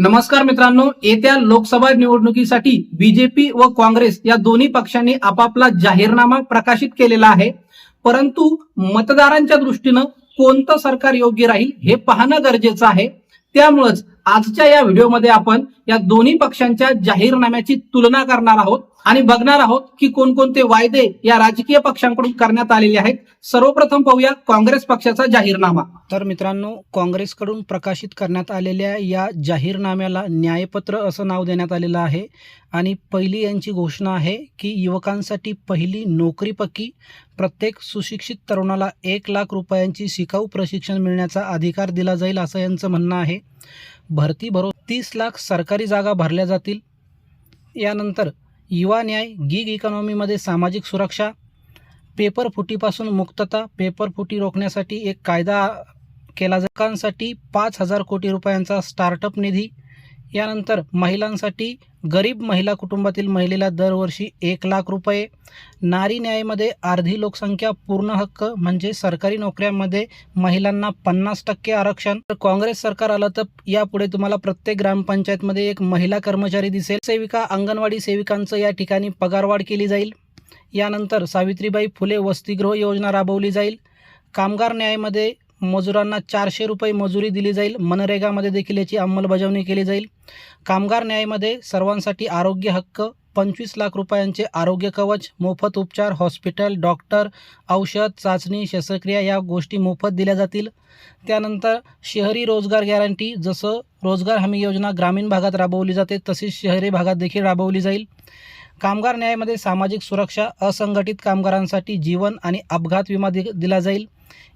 नमस्कार मित्रांनो येत्या लोकसभा निवडणुकीसाठी बीजेपी व काँग्रेस या दोन्ही पक्षांनी आपापला जाहीरनामा प्रकाशित केलेला आहे. परंतु मतदारांच्या दृष्टीनं कोणतं सरकार योग्य राहील हे पाहणं गरजेचं आहे. त्यामुळंच आजच्या या व्हिडिओमध्ये आपण या दोन्ही पक्षांच्या जाहीरनाम्याची तुलना करणार आहोत. आणि बघणार आहोत की कोणकोणते वायदे या राजकीय पक्षांकडून करण्यात आलेले आहेत. सर्वप्रथम पाहूया काँग्रेस पक्षाचा जाहीरनामा. तर मित्रांनो काँग्रेसकडून प्रकाशित करण्यात आलेल्या या जाहीरनाम्याला न्यायपत्र असं नाव देण्यात आलेलं आहे. आणि पहिली यांची घोषणा आहे की युवकांसाठी पहिली नोकरीपैकी प्रत्येक सुशिक्षित तरुणाला एक लाख रुपयांची शिकाऊ प्रशिक्षण मिळण्याचा अधिकार दिला जाईल असं यांचं म्हणणं आहे. भरती भरो तीस लाख सरकारी जागा भरल्या जातील. यानंतर युवा न्याय गिग इकॉनॉमीमध्ये सामाजिक सुरक्षा पेपर फुटीपासून मुक्तता पेपर फुटी रोखण्यासाठी एक कायदा केला जाकांसाठी पाच हजार कोटी रुपयांचा स्टार्टअप निधी यानंतर महिलांसाठी गरीब महिला कुटुंबातील महिलेला दरवर्षी एक लाख रुपये. नारी न्यायामध्ये अर्धी लोकसंख्या पूर्ण हक्क म्हणजे सरकारी नोकऱ्यांमध्ये महिलांना पन्नास टक्के आरक्षण. तर काँग्रेस सरकार आलं तर यापुढे तुम्हाला प्रत्येक ग्रामपंचायतमध्ये एक महिला कर्मचारी दिसेल. सेविका अंगणवाडी सेविकांचं या ठिकाणी पगारवाढ केली जाईल. यानंतर सावित्रीबाई फुले वसतिगृह योजना राबवली जाईल. कामगार न्यायामध्ये मजुरांना चारशे रुपये मजुरी दिली जाईल. मनरेगामध्ये देखील याची अंमलबजावणी केली जाईल. कामगार न्यायामध्ये सर्वांसाठी आरोग्य हक्क पंचवीस लाख रुपयांचे आरोग्य कवच मोफत उपचार हॉस्पिटल डॉक्टर औषध चाचणी शस्त्रक्रिया या गोष्टी मोफत दिल्या जातील. त्यानंतर शहरी रोजगार गॅरंटी जसं रोजगार हमी योजना ग्रामीण भागात राबवली जाते तशीच शहरी भागात देखील राबवली जाईल. कामगार न्यायामध्ये सामाजिक सुरक्षा असंघटित कामगारांसाठी जीवन आणि अपघात विमा दि दिला जाईल.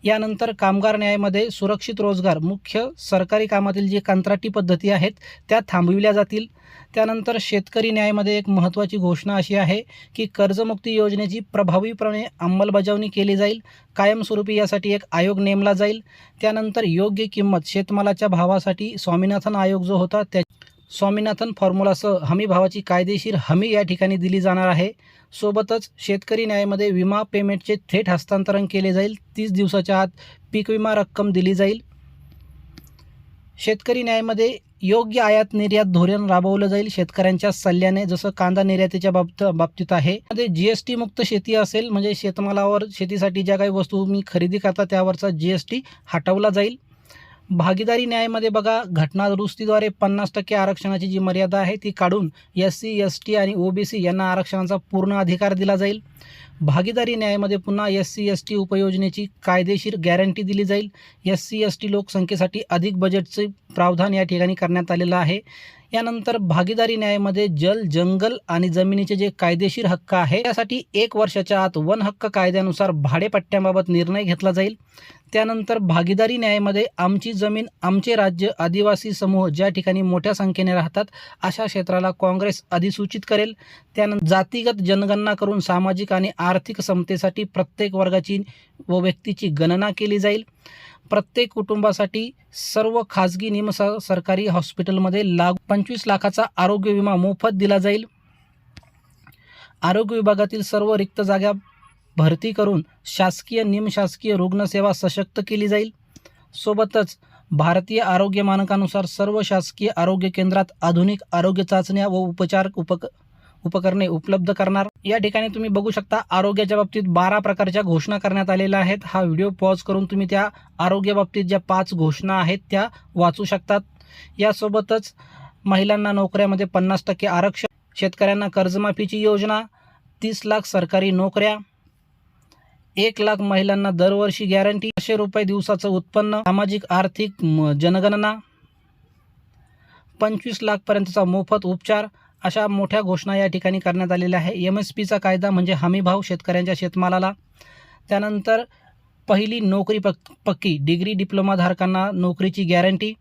यानंतर कामगार न्यायामध्ये सुरक्षित रोजगार मुख्य सरकारी कामातील जी कंत्राटी पद्धती आहेत त्या थांबविल्या जातील. त्यानंतर शेतकरी न्यायामध्ये एक महत्त्वाची घोषणा अशी आहे की कर्जमुक्ती योजनेची प्रभावीपणे अंमलबजावणी केली जाईल कायमस्वरूपी यासाठी एक आयोग नेमला जाईल. त्यानंतर योग्य किंमत शेतमालाच्या भावासाठी स्वामीनाथन आयोग जो होता त्या स्वामीनाथन फॉर्म्युलासह हमी भावाची कायदेशीर हमी या ठिकाणी दिली जाणार आहे. सोबतच शेतकरी न्यायामध्ये विमा पेमेंटचे थेट हस्तांतरण केले जाईल. तीस दिवसाच्या आत पीक विमा रक्कम दिली जाईल. शेतकरी न्यायामध्ये योग्य आयात निर्यात धोरण राबवलं जाईल. शेतकऱ्यांच्या सल्ल्याने जसं कांदा निर्यातीच्या बाबत बाबतीत आहे. मध्ये जी एस टी मुक्त शेती असेल म्हणजे शेतमालावर शेतीसाठी ज्या काही वस्तू मी खरेदी करता त्यावरचा जी एस टी हटवला जाईल. भागीदारी न्यायामध्ये बघा घटना दुरुस्तीद्वारे पन्नास टक्के आरक्षणाची जी मर्यादा आहे ती काढून एस सी एस टी आणि ओ बी सी यांना आरक्षणाचा पूर्ण अधिकार दिला जाईल. भागीदारी न्यायामध्ये पुन्हा एस सी एस टी उपयोजनेची कायदेशीर गॅरंटी दिली जाईल. एस सी एस टी लोकसंख्येसाठी अधिक बजेटचे प्रावधान या ठिकाणी करण्यात आलेलं आहे. यानंतर भागीदारी न्यायामध्ये जल जंगल आणि जमिनीचे जे कायदेशीर हक्क आहे त्यासाठी एक वर्षाच्या आत वन हक्क कायद्यानुसार भाडेपट्ट्याबाबत निर्णय घेतला जाईल. त्यानंतर भागीदारी न्यायामध्ये आमची जमीन आमचे राज्य आदिवासी समूह ज्या ठिकाणी मोठ्या संख्येने राहतात अशा क्षेत्राला काँग्रेस अधिसूचित करेल. त्यानंतर जातीगत जनगणना करून सामाजिक आणि आर्थिक समतेसाठी प्रत्येक वर्गाची व व्यक्तीची गणना केली जाईल. प्रत्येक कुटुंबासाठी सर्व खाजगी निम सरकारी हॉस्पिटलमध्ये लाग पंचवीस लाखाचा आरोग्य विमा मोफत दिला जाईल. आरोग्य विभागातील सर्व रिक्त जागा भरती करून शासकीय निमशासकीय रुग्णसेवा सशक्त केली जाईल. सोबतच भारतीय आरोग्य मानकानुसार सर्व शासकीय आरोग्य केंद्रात आधुनिक आरोग्य चाचण्या व उपचार उपक उपकरणे उपलब्ध करणार. या ठिकाणी तुम्ही बघू शकता आरोग्याच्या बाबतीत बारा प्रकारच्या घोषणा करण्यात आलेल्या आहेत. हा व्हिडिओ पॉज करून तुम्ही त्या आरोग्याबाबतीत ज्या पाच घोषणा आहेत त्या वाचू शकतात. यासोबतच महिलांना नोकऱ्यामध्ये पन्नास टक्के आरक्षण शेतकऱ्यांना कर्जमाफीची योजना तीस लाख सरकारी नोकऱ्या एक लाख महिलांना दरवर्षी गॅरंटी पाचशे रुपये दिवसाचं उत्पन्न सामाजिक आर्थिक म- जनगणना पंचवीस लाखपर्यंतचा मोफत उपचार अशा मोठ्या घोषणा या ठिकाणी करण्यात आलेल्या आहे एम एस पीचा कायदा म्हणजे हमी भाव शेतकऱ्यांच्या शेतमालाला. त्यानंतर पहिली नोकरी पक पक्की डिग्री डिप्लोमाधारकांना नोकरीची गॅरंटी.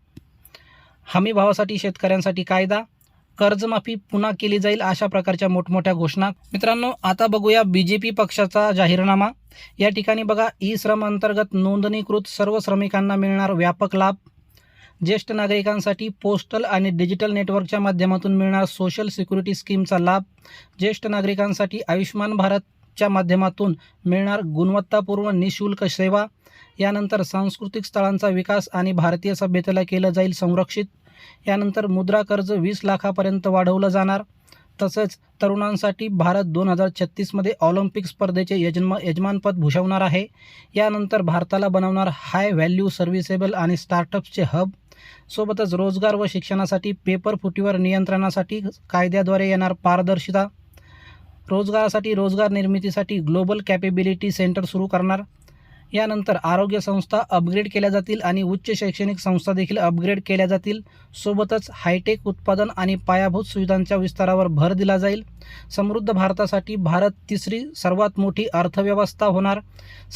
हमी भावासाठी शेतकऱ्यांसाठी कायदा. कर्जमाफी पुन्हा केली जाईल अशा प्रकारच्या मोठमोठ्या घोषणा. मित्रांनो आता बघूया बी जे पी पक्षाचा जाहीरनामा. या ठिकाणी बघा ई श्रम अंतर्गत नोंदणीकृत सर्व श्रमिकांना मिळणार व्यापक लाभ. ज्येष्ठ नागरिकांसाठी पोस्टल आणि डिजिटल नेटवर्कच्या माध्यमातून मिळणार सोशल सिक्युरिटी स्कीमचा लाभ ज्येष्ठ नागरिकांसाठी आयुष्यमान भारतच्या माध्यमातून मिळणार गुणवत्तापूर्व निशुल्क सेवा यानंतर सांस्कृतिक स्थळांचा विकास आणि भारतीय सभ्यतेला केलं जाईल संरक्षित यानंतर मुद्रा कर्ज वीस लाखापर्यंत वाढवलं जाणार तसंच तरुणांसाठी भारत दोन हजार छत्तीसमध्ये ऑलिम्पिक स्पर्धेचे यजमा यजमानपद भूषवणार आहे यानंतर भारताला बनवणार हाय व्हॅल्यू सर्व्हिसेबल आणि स्टार्टअप्सचे हब सोबतच रोजगार व शिक्षणासाठी पेपर फुटीवर नियंत्रणासाठी कायद्याद्वारे येणार पारदर्शिता. रोजगारासाठी रोजगार निर्मितीसाठी ग्लोबल कॅपेबिलिटी सेंटर सुरू करणार. यानंतर आरोग्य संस्था अपग्रेड केल्या जातील आणि उच्च शैक्षणिक संस्था देखील अपग्रेड केल्या जातील. सोबतच हायटेक उत्पादन आणि पायाभूत सुविधांच्या विस्तारावर भर दिला जाईल. समृद्ध भारतासाठी भारत तिसरी सर्वात मोठी अर्थव्यवस्था होणार.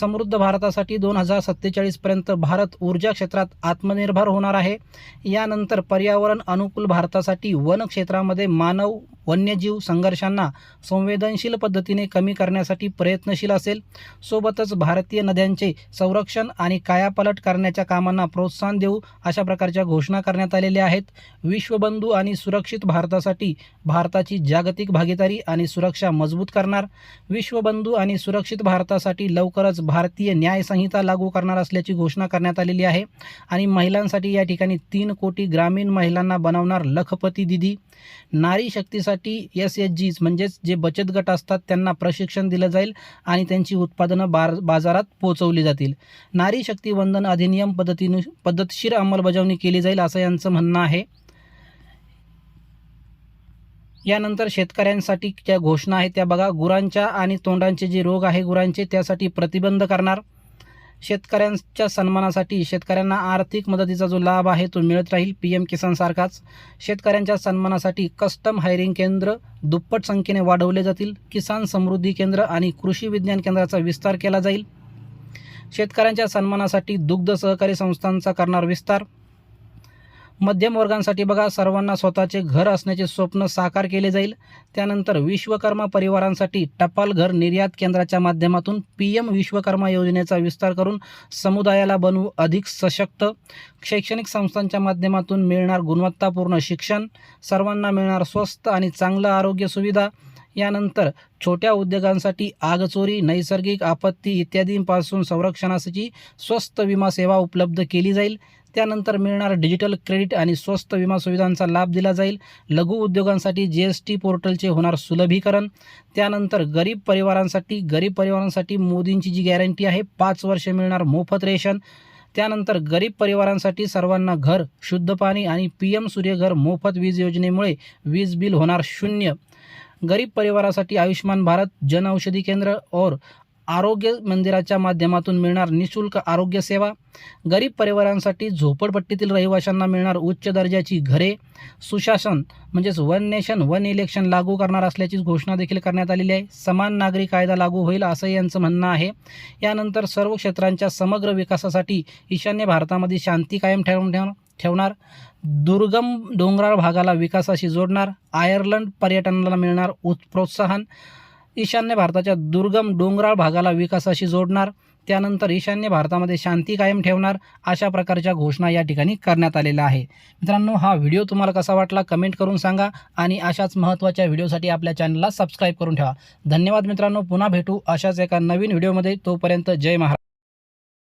समृद्ध भारतासाठी दोन हजार सत्तेचाळीसपर्यंत भारत ऊर्जा क्षेत्रात आत्मनिर्भर होणार आहे. यानंतर पर्यावरण अनुकूल भारतासाठी वन क्षेत्रामध्ये मानव वन्यजीव संघर्षांना संवेदनशील पद्धतीने कमी करण्यासाठी प्रयत्नशील असेल. सोबतच भारतीय नद्यांचे संरक्षण आणि कायापालट करण्याच्या कामांना प्रोत्साहन देऊ अशा प्रकारच्या घोषणा करण्यात आलेल्या आहेत. विश्वबंधू आणि सुरक्षित भारतासाठी भारताची जागतिक भागीदारी आणि सुरक्षा मजबूत करणार. विश्वबंधू आणि सुरक्षित भारतासाठी लवकरच भारतीय न्याय संहिता लागू करणार असल्याची घोषणा करण्यात आलेली आहे. आणि महिलांसाठी या ठिकाणी तीन कोटी ग्रामीण महिलांना बनवणार लखपती दिदी. नारी शक्तीसाठी एस एच जीज म्हणजेच जे बचत गट असतात त्यांना प्रशिक्षण दिलं जाईल आणि त्यांची उत्पादनं बार बाजारात पोहोचवली जातील. नारी शक्ती वंदन अधिनियम पद्धतीनु पद्धतशीर अंमलबजावणी केली जाईल असं यांचं म्हणणं आहे. यानंतर शेतकऱ्यांसाठी ज्या घोषणा आहेत त्या बघा. गुरांच्या आणि तोंडांचे जे रोग आहे गुरांचे त्यासाठी प्रतिबंध करणार. शेतकऱ्यांच्या सन्मानासाठी शेतकऱ्यांना आर्थिक मदतीचा जो लाभ आहे तो मिळत राहील पी एम किसानसारखाच शेतकऱ्यांच्या सन्मानासाठी कस्टम हायरिंग केंद्र दुप्पट संख्येने वाढवले जातील. किसान समृद्धी केंद्र आणि कृषी विज्ञान केंद्राचा विस्तार केला जाईल. शेतकऱ्यांच्या सन्मानासाठी दुग्ध सहकारी संस्थांचा करणार विस्तार. मध्यम वर्गांसाठी बघा सर्वांना स्वतःचे घर असण्याचे स्वप्न साकार केले जाईल. त्यानंतर विश्वकर्मा परिवारांसाठी टपाल घर निर्यात केंद्राच्या माध्यमातून पी एम विश्वकर्मा योजनेचा विस्तार करून समुदायाला बनवू अधिक सशक्त. शैक्षणिक संस्थांच्या माध्यमातून मिळणार गुणवत्तापूर्ण शिक्षण सर्वांना मिळणार स्वस्त आणि चांगलं आरोग्य सुविधा. यानंतर छोट्या उद्योगांसाठी आगचोरी नैसर्गिक आपत्ती इत्यादींपासून संरक्षणासाठी स्वस्त विमा सेवा उपलब्ध केली जाईल. त्यानंतर मिळणार डिजिटल क्रेडिट आणि स्वस्त विमा सुविधांचा लाभ दिला जाईल. लघु उद्योगांसाठी जी एस टी पोर्टलचे होणार सुलभीकरण. त्यानंतर गरीब परिवारांसाठी गरीब परिवारांसाठी मोदींची जी गॅरंटी आहे पाच वर्ष मिळणार मोफत रेशन. त्यानंतर गरीब परिवारांसाठी सर्वांना घर शुद्ध पाणी आणि पी एम सूर्यघर मोफत वीज योजनेमुळे वीज बिल होणार शून्य. गरीब परिवारासाठी आयुष्यमान भारत जनऔषधी केंद्र और आरोग्य मंदिराच्या माध्यमातून मिळणार निशुल्क आरोग्य सेवा. गरीब परिवारांसाठी झोपडपट्टीतील रहिवाशांना मिळणार उच्च दर्जाची घरे. सुशासन म्हणजेच वन नेशन वन इलेक्शन लागू करणार असल्याची घोषणा देखील करण्यात आलेली आहे. समान नागरी कायदा लागू होईल असं यांचं म्हणणं आहे. यानंतर सर्व क्षेत्रांच्या समग्र विकासासाठी ईशान्य भारतामध्ये शांती कायम ठेवून ठेव ठेवणार. दुर्गम डोंगराळ भागाला विकासाशी जोडणार. आयर्लंड पर्यटनाला मिळणार उत् प्रोत्साहन ईशान्य भारताच्या दुर्गम डोंगराळ भागाला विकासाशी जोडणार त्यानंतर ईशान्य भारतामध्ये शांती कायम ठेवणार अशा प्रकारच्या घोषणा या ठिकाणी करण्यात आलेल्या आहे. मित्रांनो हा व्हिडिओ तुम्हाला कसा वाटला कमेंट करून सांगा आणि अशाच महत्त्वाच्या व्हिडिओसाठी आपल्या चॅनलला सबस्क्राईब करून ठेवा. धन्यवाद मित्रांनो पुन्हा भेटू अशाच एका नवीन व्हिडिओमध्ये. तोपर्यंत जय महाराज